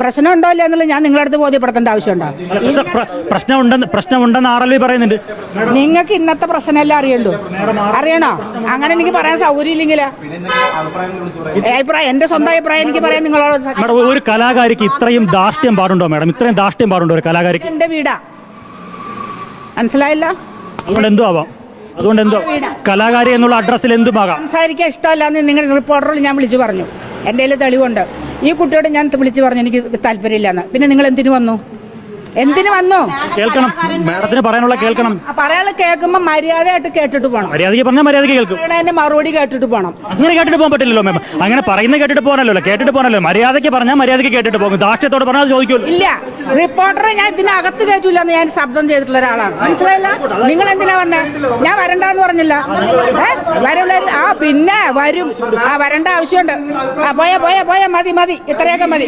പ്രശ്നം ഉണ്ടോ ഇല്ല എന്നുള്ളത് ഞാൻ നിങ്ങളുടെ അടുത്ത് ബോധ്യപ്പെടുത്തേണ്ട ആവശ്യമുണ്ടോ? പ്രശ്നമുണ്ടെന്ന് പ്രശ്നമുണ്ടെന്ന് ആർ എൽ വി പറയുന്നുണ്ട്. നിങ്ങൾക്ക് ഇന്നത്തെ പ്രശ്നമെല്ലാം അറിയണ്ടോ? അറിയണോ? അങ്ങനെ എനിക്ക് പറയാൻ സൗകര്യം ഇല്ലെങ്കിൽ പിന്നെ എന്തെങ്കിലും അഭിപ്രായങ്ങൾ വിളിച്ചു പറയാം അഭിപ്രായം എന്റെ സ്വന്തം അഭിപ്രായം എനിക്ക് പറയാൻ നിങ്ങളോട് മാഡം ഒരു കലാകാരിക്ക് ഇത്രയും ദാഷ്ട്യം പാടുണ്ടോ മാഡം? ഇത്രയും ദാഷ്ട്യം പാടുണ്ടോ ഒരു കലാകാരിക്ക്? എന്റെ വീടാ. മനസ്സിലായില്ല? അതുകൊണ്ട് എന്തോ ആവാം. അതുകൊണ്ട് എന്തോ കലാകാരി എന്നുള്ള അഡ്രസ്സിൽ എന്തുമാകാം സംസാരിക്കാൻ ഇഷ്ടമല്ല നിങ്ങളുടെ റിപ്പോർട്ടറിൽ ഞാൻ വിളിച്ചു പറഞ്ഞു. എന്റെ കയ്യിൽ തെളിവുണ്ട്. ഈ കുട്ടിയോട് ഞാൻ വിളിച്ചു പറഞ്ഞു എനിക്ക് താല്പര്യമില്ലെന്ന്. പിന്നെ നിങ്ങൾ എന്തിനു വന്നു? എന്തിനു വന്നു? കേൾക്കണം. മാഡത്തിന് പറയാനുള്ള കേൾക്കണം. പറയാനുള്ള കേൾക്കുമ്പോ മര്യാദയായിട്ട് കേട്ടിട്ട് പോകണം മര്യാദയ്ക്ക് പറഞ്ഞാൽ മര്യാദയ്ക്ക് കേൾക്കും. അതിന്റെ മറുപടി കേട്ടിട്ട് പോകണം അങ്ങനെ കേട്ടിട്ട് പോകാൻ പറ്റില്ലല്ലോ മാം അങ്ങനെ പറയുന്ന കേട്ടിട്ട് പോകാനല്ലോ കേട്ടിട്ട് പോകാനല്ലോ മര്യാദയ്ക്ക് പറഞ്ഞാൽ മര്യാദയ്ക്ക് കേട്ടിട്ട് പോകും. ദാക്ഷ്യത്തോട് പറഞ്ഞാൽ ചോദിക്കും ഇല്ല. റിപ്പോർട്ടറെ ഞാൻ ഇതിനകത്ത് കേട്ടില്ല എന്ന് ഞാൻ ശബ്ദം ചെയ്തിട്ടുള്ള ഒരാളാണ്. മനസ്സിലായില്ല? നിങ്ങൾ എന്തിനാ വന്നേ? ഞാൻ വരണ്ടെന്ന് പറഞ്ഞില്ല. ഏ? പിന്നെ വരും. ആ വരണ്ട ആവശ്യമുണ്ട്. ആ പോയാ പോയാ പോയാ മതി മതി. ഇത്രയൊക്കെ മതി.